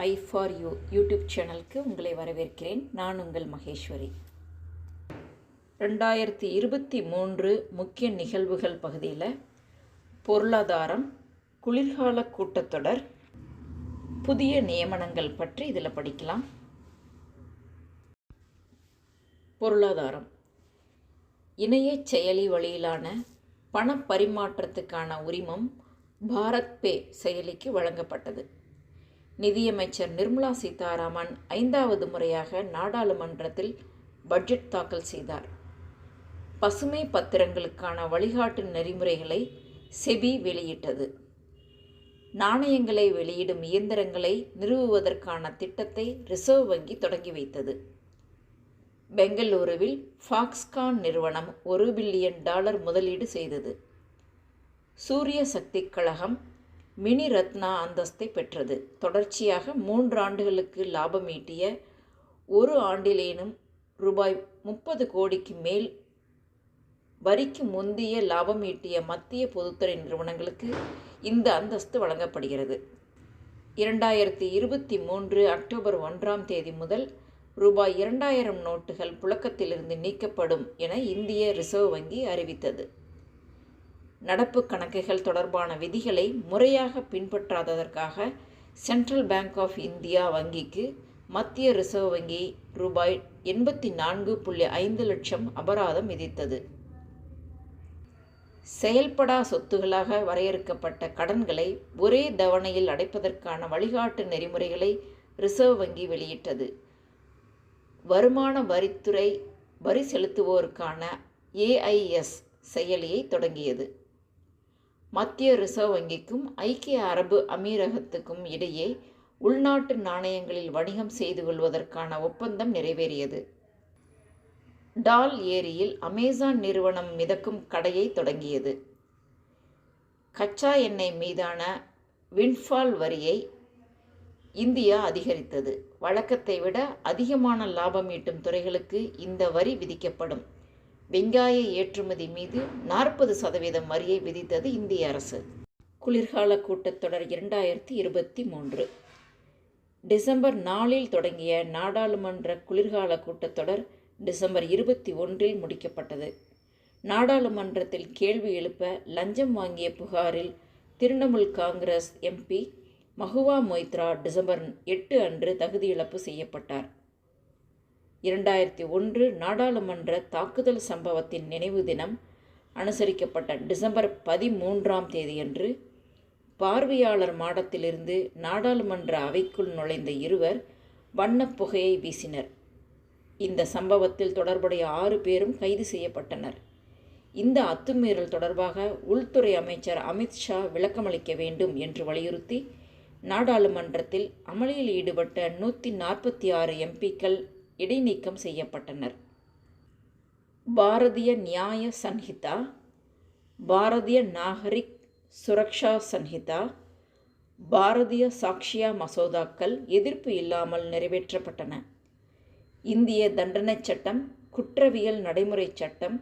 I for you YouTube சேனலுக்கு உங்களை வரவேற்கிறேன். நான் உங்கள் மகேஸ்வரி. ரெண்டாயிரத்தி இருபத்தி மூன்று முக்கிய நிகழ்வுகள் பகுதியில் பொருளாதாரம் குளிர்கால கூட்டத்தொடர் புதிய நியமனங்கள் பற்றி இதில் படிக்கலாம். பொருளாதாரம். இணைய செயலி வழியிலான பண பரிமாற்றத்துக்கான உரிமம் பாரத் பே செயலிக்கு வழங்கப்பட்டது. நிதியமைச்சர் நிர்மலா சீதாராமன் ஐந்தாவது முறையாக நாடாளுமன்றத்தில் பட்ஜெட் தாக்கல் செய்தார். பசுமை பத்திரங்களுக்கான வழிகாட்டு நெறிமுறைகளை செபி வெளியிட்டது. நாணயங்களை வெளியிடும் இயந்திரங்களை நிறுவுவதற்கான திட்டத்தை ரிசர்வ் வங்கி தொடங்கி வைத்தது. பெங்களூருவில் ஃபாக்ஸ்கான் நிறுவனம் ஒரு பில்லியன் டாலர் முதலீடு செய்தது. சூரிய சக்தி கழகம் மினி ரத்னா அந்தஸ்தை பெற்றது. தொடர்ச்சியாக மூன்று ஆண்டுகளுக்கு லாபம் ஈட்டிய ஒரு ஆண்டிலேனும் ரூபாய் முப்பது கோடிக்கு மேல் வரிக்கு முந்தைய லாபம் ஈட்டிய மத்திய பொதுத்துறை நிறுவனங்களுக்கு இந்த அந்தஸ்து வழங்கப்படுகிறது. இரண்டாயிரத்தி இருபத்தி மூன்று அக்டோபர் ஒன்றாம் தேதி முதல் ரூபாய் இரண்டாயிரம் நோட்டுகள் புழக்கத்திலிருந்து நீக்கப்படும் என இந்திய ரிசர்வ் வங்கி அறிவித்தது. நடப்பு கணக்குகள் தொடர்பான விதிகளை முறையாக பின்பற்றாததற்காக சென்ட்ரல் பேங்க் ஆஃப் இந்தியா வங்கிக்கு மத்திய ரிசர்வ் வங்கி ரூபாய் எண்பத்தி நான்கு புள்ளி ஐந்து லட்சம் அபராதம் விதித்தது. செயல்படா சொத்துகளாக வரையறுக்கப்பட்ட கடன்களை ஒரே தவணையில் அடைப்பதற்கான வழிகாட்டு நெறிமுறைகளை ரிசர்வ் வங்கி வெளியிட்டது. வருமான வரித்துறை வரி செலுத்துவோருக்கான ஏஐஎஸ் செயலியை தொடங்கியது. மத்திய ரிசர்வ் வங்கிக்கும் ஐக்கிய அரபு அமீரகத்துக்கும் இடையே உள்நாட்டு நாணயங்களில் வணிகம் செய்து கொள்வதற்கான ஒப்பந்தம் நிறைவேறியது. டால் ஏரியில் அமேசான் நிறுவனம் மிதக்கும் கடையை தொடங்கியது. கச்சா எண்ணெய் மீதான விண்ட்ஃபால் வரியை இந்தியா அதிகரித்தது. வழக்கத்தை விட அதிகமான லாபம் ஈட்டும் துறைகளுக்கு இந்த வரி விதிக்கப்படும். வெங்காய ஏற்றுமதி மீது நாற்பது சதவீதம் வரியை விதித்தது இந்திய அரசு. குளிர்கால கூட்டத்தொடர் இரண்டாயிரத்தி இருபத்தி மூன்று. டிசம்பர் நாலில் தொடங்கிய நாடாளுமன்ற குளிர்கால கூட்டத்தொடர் டிசம்பர் இருபத்தி ஒன்றில் முடிக்கப்பட்டது. நாடாளுமன்றத்தில் கேள்வி எழுப்ப லஞ்சம் வாங்கிய புகாரில் திரிணாமுல் காங்கிரஸ் எம்பி மகுவா மொய்த்ரா டிசம்பர் எட்டு அன்று தகுதியிழப்பு செய்யப்பட்டார். இரண்டாயிரத்தி ஒன்று நாடாளுமன்ற தாக்குதல் சம்பவத்தின் நினைவு தினம் அனுசரிக்கப்பட்ட டிசம்பர் பதிமூன்றாம் தேதியன்று பார்வையாளர் மாடத்திலிருந்து நாடாளுமன்ற அவைக்குள் நுழைந்த இருவர் வண்ணப் புகையை வீசினர். இந்த சம்பவத்தில் தொடர்புடைய ஆறு பேரும் கைது செய்யப்பட்டனர். இந்த அத்துமீறல் தொடர்பாக உள்துறை அமைச்சர் அமித்ஷா விளக்கமளிக்க வேண்டும் என்று வலியுறுத்தி நாடாளுமன்றத்தில் அமளியில் ஈடுபட்ட நூற்றி நாற்பத்தி ஆறு எம்பிக்கள் இடைநீக்கம் செய்யப்பட்டனர். பாரதிய நியாய சன்ஹிதா பாரதிய நாகரிக் சுரக்ஷா சன்ஹிதா பாரதிய சாக்ஷியா மசோதாக்கள் எதிர்ப்பு இல்லாமல் நிறைவேற்றப்பட்டன. இந்திய தண்டனைச் சட்டம் குற்றவியல் நடைமுறை சட்டம்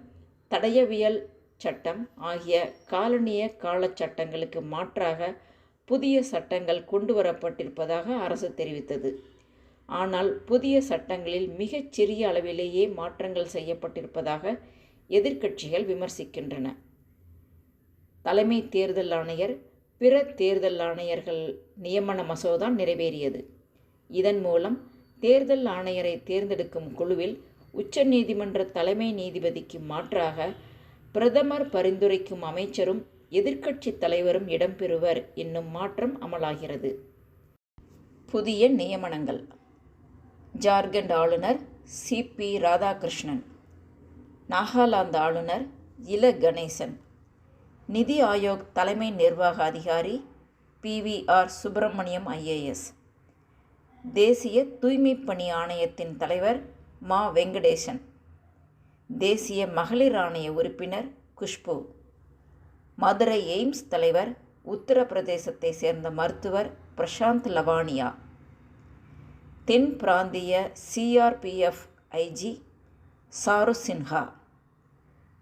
தடயவியல் சட்டம் ஆகிய காலனிய காலச் சட்டங்களுக்கு மாற்றாக புதிய சட்டங்கள் கொண்டு வரப்பட்டிருப்பதாக அரசு தெரிவித்தது. ஆனால் புதிய சட்டங்களில் மிகச் சிறிய அளவிலேயே மாற்றங்கள் செய்யப்பட்டிருப்பதாக எதிர்க்கட்சிகள் விமர்சிக்கின்றன. தலைமை தேர்தல் ஆணையர் பிற தேர்தல் ஆணையர்கள் நியமன மசோதா நிறைவேறியது. இதன் மூலம் தேர்தல் ஆணையரை தேர்ந்தெடுக்கும் குழுவில் உச்சநீதிமன்ற தலைமை நீதிபதிக்கு மாற்றாக பிரதமர் பரிந்துரைக்கும் அமைச்சரும் எதிர்க்கட்சி தலைவரும் இடம்பெறுவர் என்னும் மாற்றம் அமலாகிறது. புதிய நியமனங்கள். ஜார்க்கண்ட் ஆளுநர் சிபி ராதாகிருஷ்ணன். நாகாலாந்து ஆளுநர் இல. கணேசன். நிதி ஆயோக் தலைமை நிர்வாக அதிகாரி P. V. R. Subrahmanyam IAS தேசிய தூய்மை பணி ஆணையத்தின் தலைவர் மா. வெங்கடேசன். தேசிய மகளிர் ஆணைய உறுப்பினர் குஷ்பு. மதுரை எய்ம்ஸ் தலைவர் உத்தரப்பிரதேசத்தை சேர்ந்த மருத்துவர் பிரசாந்த் லவானியா. தென் பிராந்திய சிஆர்பிஎஃப் ஐஜி சாரு சின்ஹா.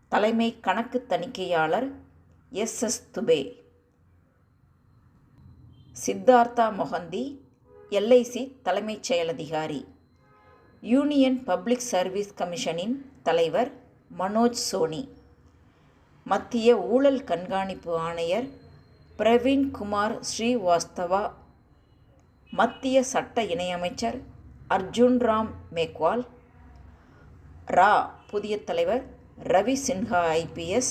தலைமை கணக்கு தணிக்கையாளர் S S Dubey. Siddhartha Mohanty LIC தலைமைச் செயலதிகாரி. யூனியன் பப்ளிக் சர்வீஸ் கமிஷனின் தலைவர் மனோஜ் சோனி. மத்திய ஊழல் கண்காணிப்பு ஆணையர் பிரவீன் குமார் ஸ்ரீவாஸ்தவா மத்திய சட்ட இணையமைச்சர் அர்ஜுன் ராம் மேக்வால் ரா. புதிய தலைவர் ரவி சின்ஹா ஐபிஎஸ்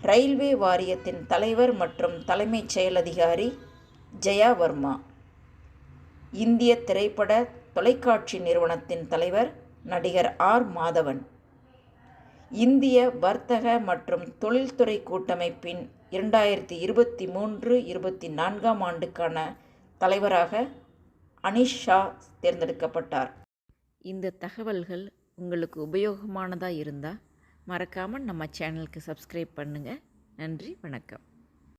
ரயில்வே வாரியத்தின் தலைவர் மற்றும் தலைமைச் செயலதிகாரி ஜெயா வர்மா. இந்திய திரைப்பட தொலைக்காட்சி நிறுவனத்தின் தலைவர் நடிகர் ஆர். மாதவன். இந்திய வர்த்தக மற்றும் தொழில்துறை கூட்டமைப்பின் இரண்டாயிரத்தி இருபத்தி மூன்று இருபத்தி நான்காம் ஆண்டுக்கான தலைவராக அனிஷ் ஷா தேர்ந்தெடுக்கப்பட்டார். இந்த தகவல்கள் உங்களுக்கு உபயோகமானதாக இருந்தால் மறக்காமல் நம்ம சேனலுக்கு சப்ஸ்கிரைப் பண்ணுங்கள் நன்றி வணக்கம்.